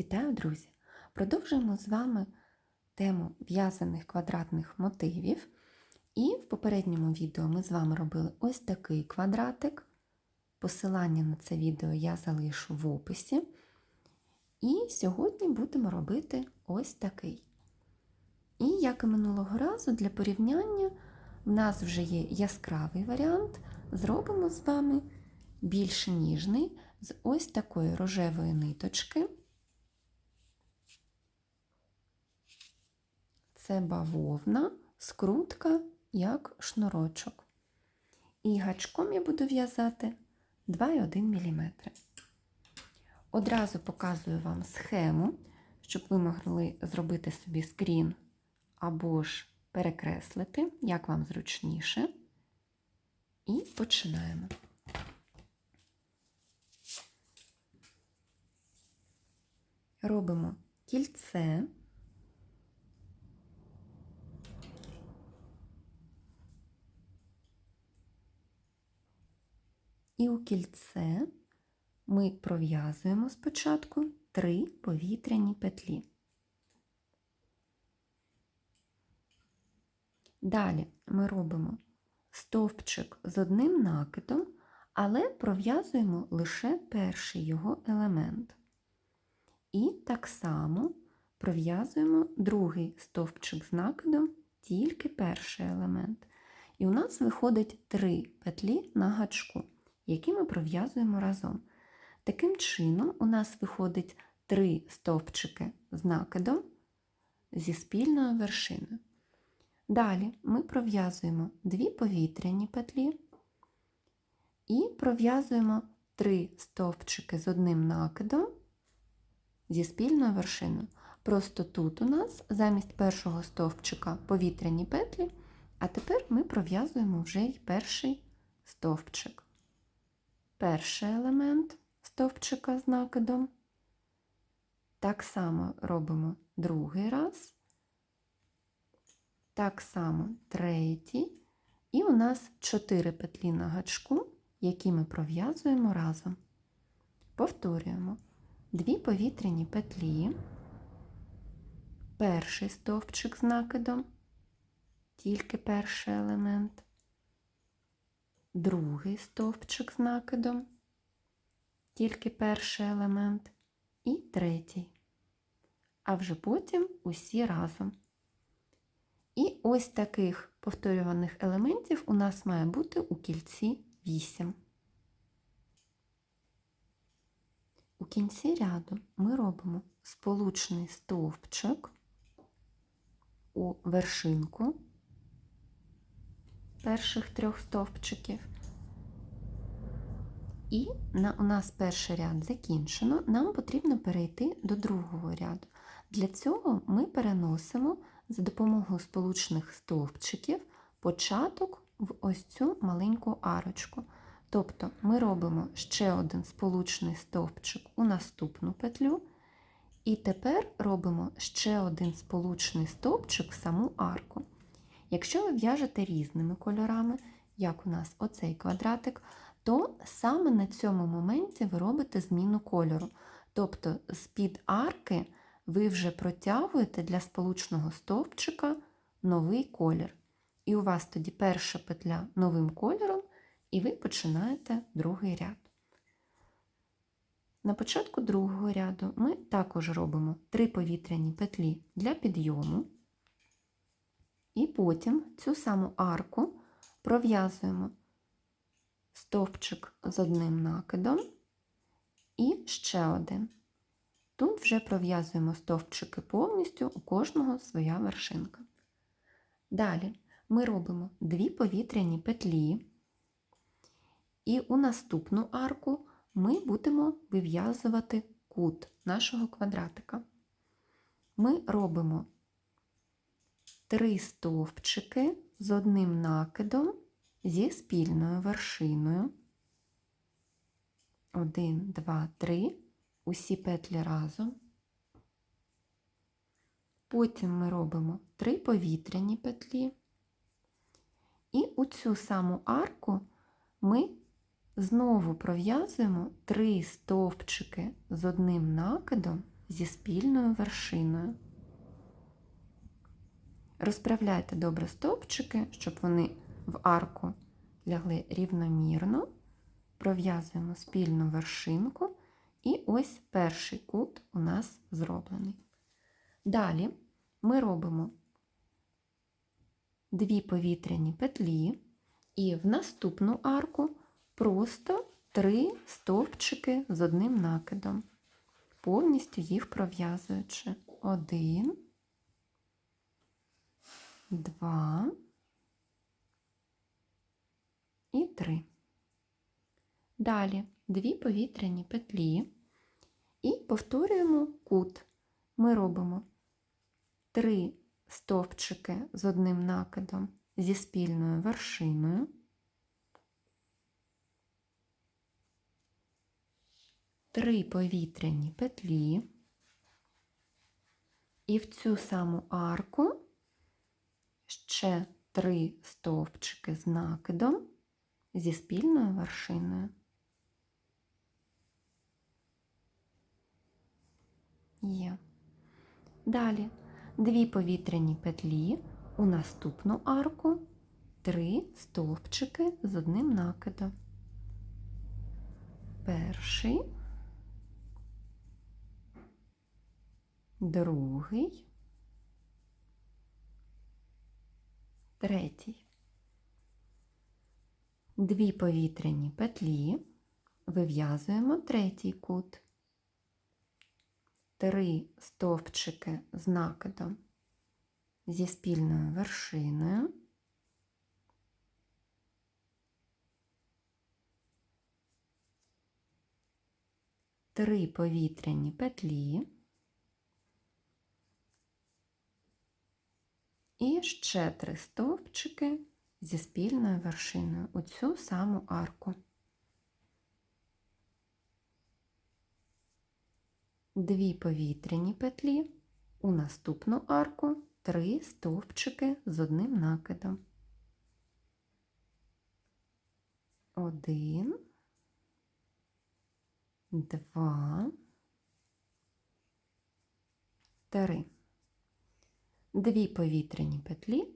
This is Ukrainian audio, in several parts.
Вітаю, друзі! Продовжуємо з вами тему в'язаних квадратних мотивів. І в попередньому відео ми з вами робили ось такий квадратик. Посилання на це відео я залишу в описі. І сьогодні будемо робити ось такий. І як і минулого разу, для порівняння в нас вже є яскравий варіант. Зробимо з вами більш ніжний з ось такої рожевої ниточки. Це бавовна, скрутка, як шнурочок. І гачком я буду в'язати 2,1 мм. Одразу показую вам схему, щоб ви могли зробити собі скрін або ж перекреслити, як вам зручніше. І починаємо. Робимо кільце. І у кільце ми пров'язуємо спочатку три повітряні петлі. Далі ми робимо стовпчик з одним накидом, але пров'язуємо лише перший його елемент. І так само пров'язуємо другий стовпчик з накидом, тільки перший елемент. І у нас виходить три петлі на гачку, які ми пров'язуємо разом. Таким чином, у нас виходить три стовпчики з накидом зі спільною вершиною. Далі ми пров'язуємо дві повітряні петлі і пров'язуємо три стовпчики з одним накидом зі спільною вершиною. Просто тут у нас замість першого стовпчика повітряні петлі, а тепер ми пров'язуємо вже й перший стовпчик. Перший елемент стовпчика з накидом. Так само робимо другий раз. Так само третій. І у нас 4 петлі на гачку, які ми пров'язуємо разом. Повторюємо дві повітряні петлі, перший стовпчик з накидом, тільки перший елемент, другий стовпчик з накидом, тільки перший елемент, і третій. А вже потім усі разом. І ось таких повторюваних елементів у нас має бути у кільці 8. У кінці ряду ми робимо сполучний стовпчик у вершинку перших трьох стовпчиків. І на, у нас перший ряд закінчено, нам потрібно перейти до другого ряду. Для цього ми переносимо за допомогою сполучних стовпчиків початок в ось цю маленьку арочку. Тобто ми робимо ще один сполучний стовпчик у наступну петлю, і тепер робимо ще один сполучний стовпчик в саму арку. Якщо ви в'яжете різними кольорами, як у нас оцей квадратик, то саме на цьому моменті ви робите зміну кольору. Тобто з-під арки ви вже протягуєте для сполучного стовпчика новий колір. І у вас тоді перша петля новим кольором, і ви починаєте другий ряд. На початку другого ряду ми також робимо три повітряні петлі для підйому, і потім цю саму арку пров'язуємо стовпчик з одним накидом і ще один. Тут вже пров'язуємо стовпчики повністю, у кожного своя вершинка. Далі ми робимо дві повітряні петлі, і у наступну арку ми будемо вив'язувати кут нашого квадратика. Ми робимо три стовпчики з одним накидом зі спільною вершиною. Один, два, три усі петлі разом. Потім ми робимо три повітряні петлі, і у цю саму арку ми знову пров'язуємо три стовпчики з одним накидом зі спільною вершиною. Розправляйте добре стовпчики, щоб вони в арку лягли рівномірно. Пров'язуємо спільну вершинку, і ось перший кут у нас зроблений. Далі ми робимо дві повітряні петлі, і в наступну арку просто три стовпчики з одним накидом, повністю їх пров'язуючи. Один, два і три. Далі дві повітряні петлі і повторюємо кут. Ми робимо три стовпчики з одним накидом зі спільною вершиною. Три повітряні петлі. І в цю саму арку ще три стовпчики з накидом зі спільною вершиною. Є. Далі дві повітряні петлі у наступну арку, три стовпчики з одним накидом. Перший, другий, третій. Дві повітряні петлі, вив'язуємо третій кут три стовпчики з накидом зі спільною вершиною. Три повітряні петлі і ще три стовпчики зі спільною вершиною у цю саму арку. Дві повітряні петлі, у наступну арку три стовпчики з одним накидом. Один, два, три. Дві повітряні петлі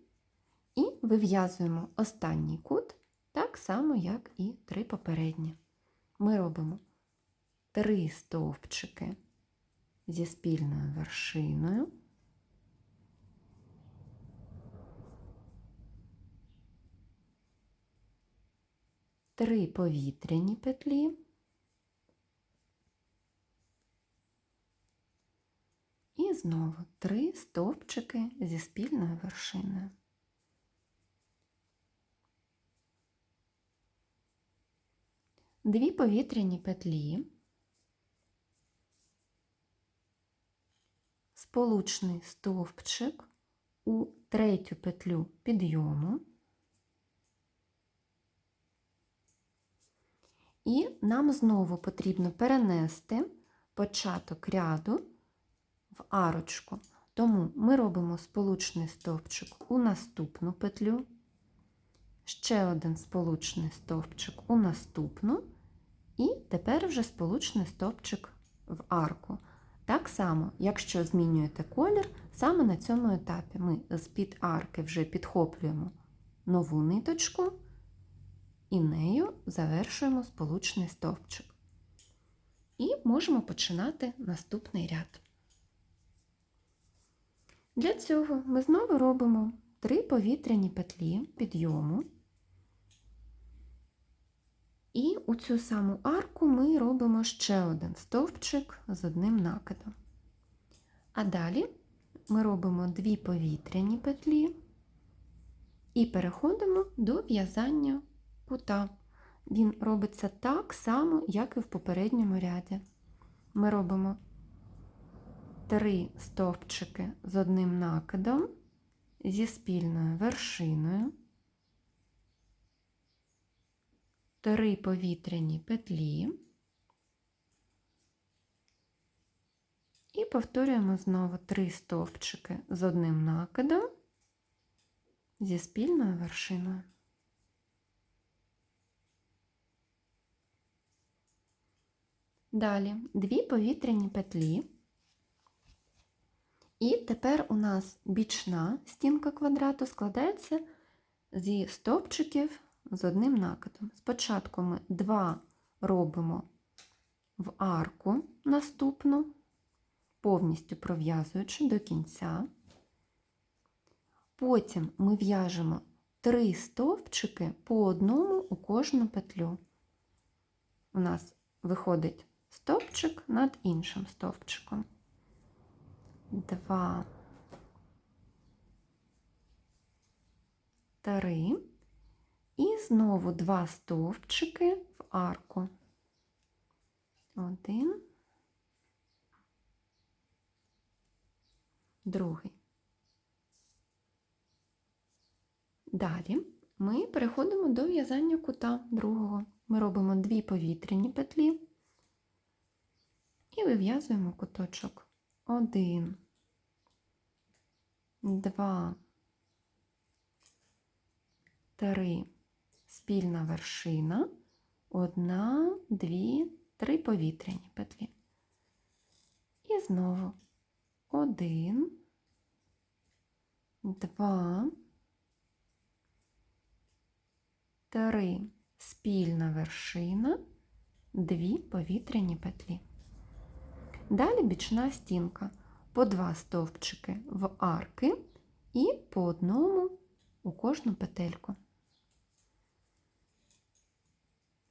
і вив'язуємо останній кут так само, як і три попередні. Ми робимо три стовпчики зі спільною вершиною. Три повітряні петлі і знову три стовпчики зі спільною вершиною. Дві повітряні петлі сполучний стовпчик у третю петлю підйому. І нам знову потрібно перенести початок ряду в арочку. Тому ми робимо сполучний стовпчик у наступну петлю, ще один сполучний стовпчик у наступну, і тепер вже сполучний стовпчик в арку. Так само, якщо змінюєте колір, саме на цьому етапі ми з-під арки вже підхоплюємо нову ниточку і нею завершуємо сполучний стовпчик. І можемо починати наступний ряд. Для цього ми знову робимо три повітряні петлі підйому. І у цю саму арку ми робимо ще один стовпчик з одним накидом. А далі ми робимо дві повітряні петлі і переходимо до в'язання кута. Він робиться так само, як і в попередньому ряді. Ми робимо три стовпчики з одним накидом зі спільною вершиною. три повітряні петлі і повторюємо знову три стовпчики з одним накидом зі спільною вершиною. Далі дві повітряні петлі І тепер у нас бічна стінка квадрату складається зі стовпчиків з одним накидом. Спочатку ми два робимо в арку наступну, повністю пров'язуючи до кінця. Потім ми в'яжемо три стовпчики по одному у кожну петлю. У нас виходить стовпчик над іншим стовпчиком. Два, три. І знову два стовпчики в арку. Один, другий. Далі ми переходимо до в'язання кута другого. Ми робимо дві повітряні петлі і вив'язуємо куточок. Один, два, три, спільна вершина, одна, дві, три повітряні петлі. І знову. Один, два, три, спільна вершина, дві повітряні петлі. Далі бічна стінка, по два стовпчики в арки і по одному у кожну петельку.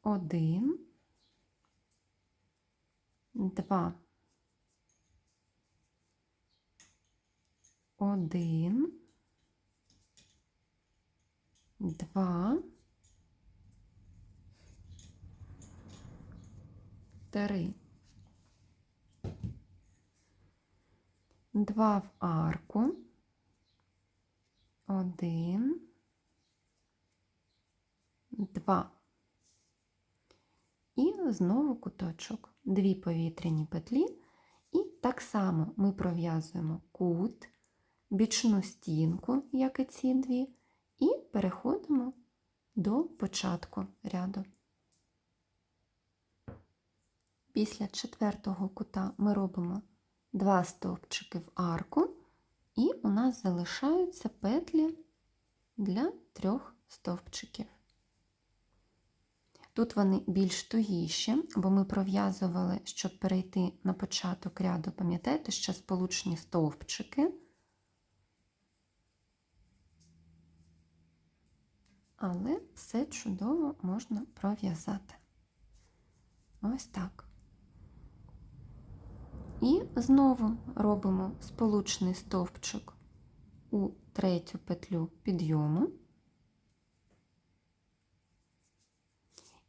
Один, два, один, два, три. Два в арку, один, два. І знову куточок, дві повітряні петлі, і так само ми пров'язуємо кут, бічну стінку, як і ці дві, і переходимо до початку ряду. Після четвертого кута ми робимо два стовпчики в арку, і у нас залишаються петлі для трьох стовпчиків. Тут вони більш тугіші, бо ми пров'язували, щоб перейти на початок ряду, пам'ятаєте, що сполучні стовпчики. Але все чудово можна пров'язати. Ось так. І знову робимо сполучний стовпчик у третю петлю підйому.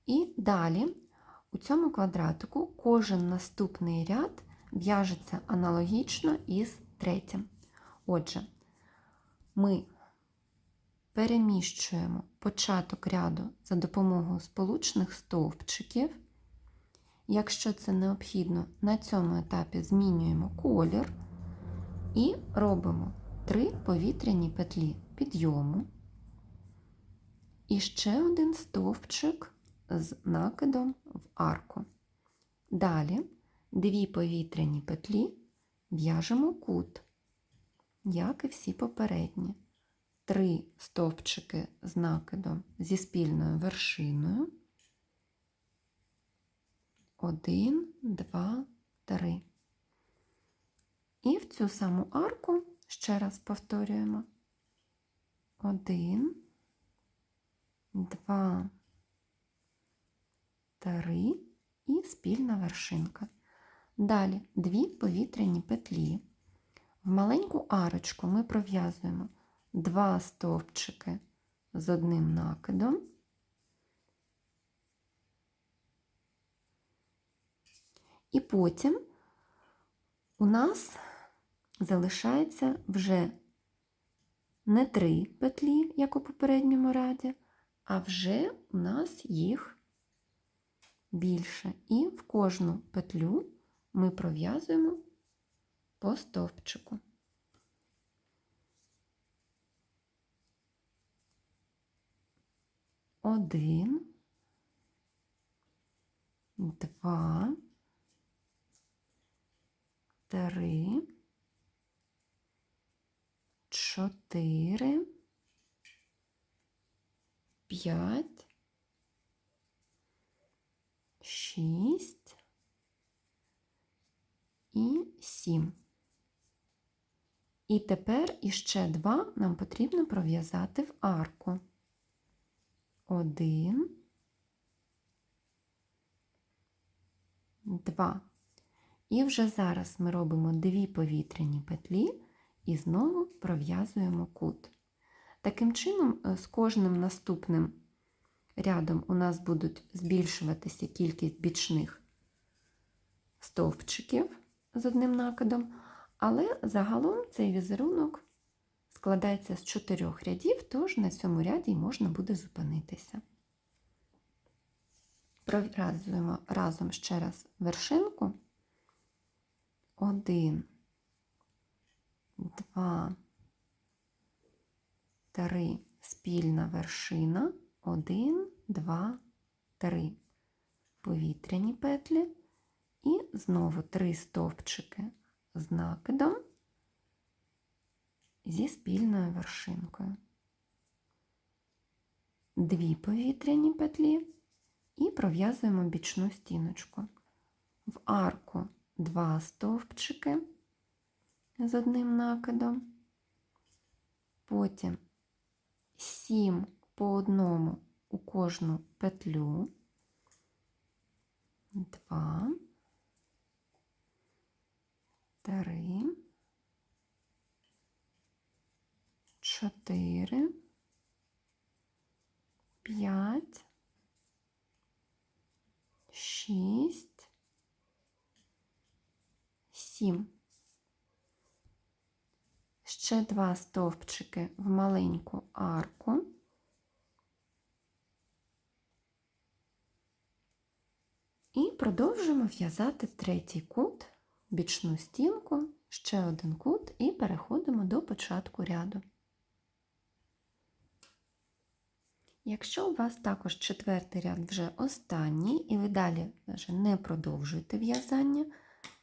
І далі у цьому квадратику кожен наступний ряд в'яжеться аналогічно із третім. Отже, ми переміщуємо початок ряду за допомогою сполучних стовпчиків. Якщо це необхідно, на цьому етапі змінюємо колір і робимо три повітряні петлі підйому. І ще один стовпчик з накидом в арку. Далі дві повітряні петлі в'яжемо кут, як і всі попередні. Три стовпчики з накидом зі спільною вершиною. Один, два, три. І в цю саму арку ще раз повторюємо. Один, два, три і спільна вершинка. Далі дві повітряні петлі. В маленьку арочку ми пров'язуємо два стовпчики з одним накидом. І потім у нас залишається вже не три петлі, як у попередньому ряді, а вже у нас їх більше. І в кожну петлю ми пров'язуємо по стовпчику. Один, два, три, чотири, п'ять, шість і сім. І тепер іще два нам потрібно пров'язати в арку. Один, два. І вже зараз ми робимо дві повітряні петлі і знову пров'язуємо кут. Таким чином, е, з кожним наступним рядом у нас будуть збільшуватися кількість бічних стовпчиків з одним накидом, але загалом цей візерунок складається з чотирьох рядів, тож на цьому ряді можна буде зупинитися. Пров'язуємо разом ще раз вершинку. Один, два, три. Спільна вершина. Один, два, три. Повітряні петлі. І знову три стовпчики з накидом зі спільною вершинкою. Дві повітряні петлі і пров'язуємо бічну стіночку. В арку два стовпчики з одним накидом, потім 7 по одному у кожну петлю, 2, 3, 4, 5, 7. Ще два стовпчики в маленьку арку. І продовжуємо в'язати третій кут, бічну стінку, ще один кут і переходимо до початку ряду. Якщо у вас також четвертий ряд вже останній, і ви далі не продовжуєте в'язання,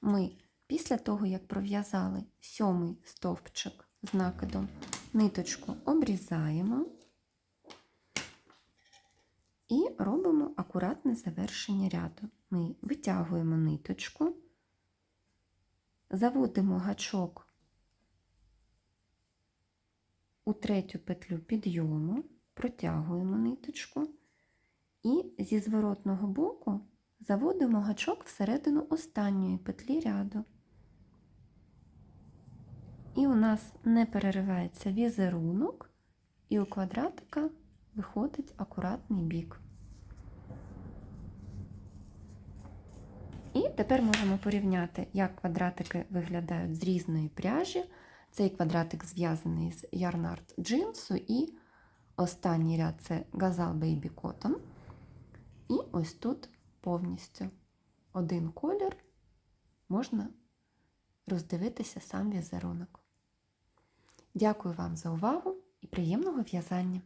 ми після того, як пров'язали сьомий стовпчик з накидом, ниточку обрізаємо і робимо акуратне завершення ряду. Ми витягуємо ниточку, заводимо гачок у третю петлю підйому, протягуємо ниточку і зі зворотного боку заводимо гачок всередину останньої петлі ряду. І у нас не переривається візерунок, і у квадратика виходить акуратний бік. І тепер можемо порівняти, як квадратики виглядають з різної пряжі. Цей квадратик зв'язаний з ярнард джинсу, і останній ряд це Gazal Baby Cotton. І ось тут повністю один колір можна роздивитися сам візерунок. Дякую вам за увагу і приємного в'язання!